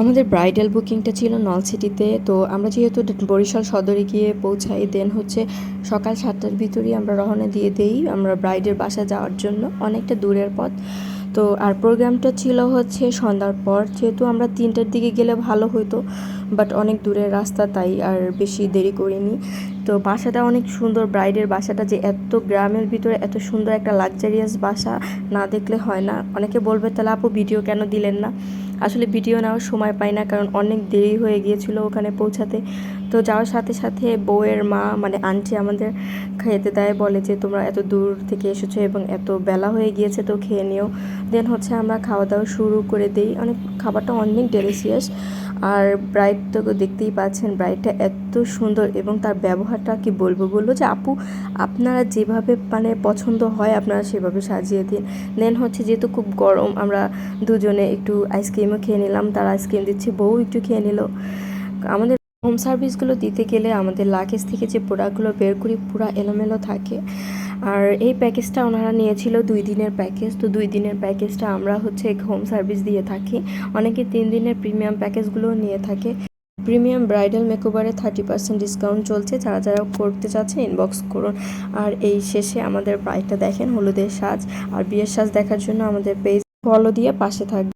আমাদের ব্রাইডাল বুকিংটা ছিল নলসিটিতে তো আমরা যেহেতু বরিশাল সদরে গিয়ে পৌঁছাই দেন হচ্ছে সকাল সাতটার ভিতরেই আমরা রওনা দিয়ে দেই আমরা ব্রাইডের বাসা যাওয়ার জন্য, অনেকটা দূরের পথ। তো আর প্রোগ্রামটা ছিল হচ্ছে সন্ধ্যার পর, যেহেতু আমরা তিনটার দিকে গেলে ভালো হতো বাট অনেক দূরের রাস্তা তাই আর বেশি দেরি করিনি। তো বাসাটা অনেক সুন্দর ব্রাইডের বাসাটা যে এত গ্রামের ভিতরে এত সুন্দর একটা লাক্সারিয়াস বাসা, না দেখলে হয় না। অনেকে বলবে, তাহলে আপু ভিডিও কেন দিলেন না? আসলে ভিডিও নেওয়ার সময় পাই না কারণ অনেক দেরি হয়ে গিয়েছিল ওখানে পৌঁছাতে। তো যাওয়ার সাথে সাথে বউয়ের মা মানে আন্টি আমাদের খেতে দেয়, বলে যে তোমরা এত দূর থেকে এসেছ এবং এত বেলা হয়ে গিয়েছে, তো খেয়ে নিও। দেন হচ্ছে আমরা খাওয়া দাওয়া শুরু করে দিই। অনেক খাবারটা অনেক ডেলিশিয়াস আর ব্রাইড তো দেখতেই পাচ্ছেন ব্রাইডটা এত সুন্দর এবং তার ব্যবহারটা কি বলব বলল যে, আপু, আপনারা যেভাবে মানে পছন্দ হয়, আপনারা সেভাবে সাজিয়ে দিন। দেন হচ্ছে যেহেতু খুব গরম, আমরা দুজনে একটু আইসক্রিমও খেয়ে নিলাম। তার আইসক্রিম দিচ্ছে, বউ একটু খেয়ে নিল। আমাদের হোম সার্ভিসগুলো দিতে গেলে আমাদের লাগেজ থেকে যে প্রোডাক্টগুলো বের করি পুরো এলোমেলো থাকে। আর এই প্যাকেজটা ওনারা নিয়েছিল দুই দিনের প্যাকেজ। তো দুই দিনের প্যাকেজটা আমরা হচ্ছে হোম সার্ভিস দিয়ে থাকি। অনেকে তিন দিনের প্রিমিয়াম প্যাকেজগুলোও নিয়ে থাকে। প্রিমিয়াম ব্রাইডাল মেকওভারে থার্টি পার্সেন্ট ডিসকাউন্ট চলছে। যারা যারা করতে চাচ্ছেন ইনবক্স করুন। আর এই শেষে আমাদের ব্রাইডটা দেখেন হলুদের সাজ। আর বিয়ের সাজ দেখার জন্য আমাদের পেজ ফলো দিয়ে পাশে থাকবে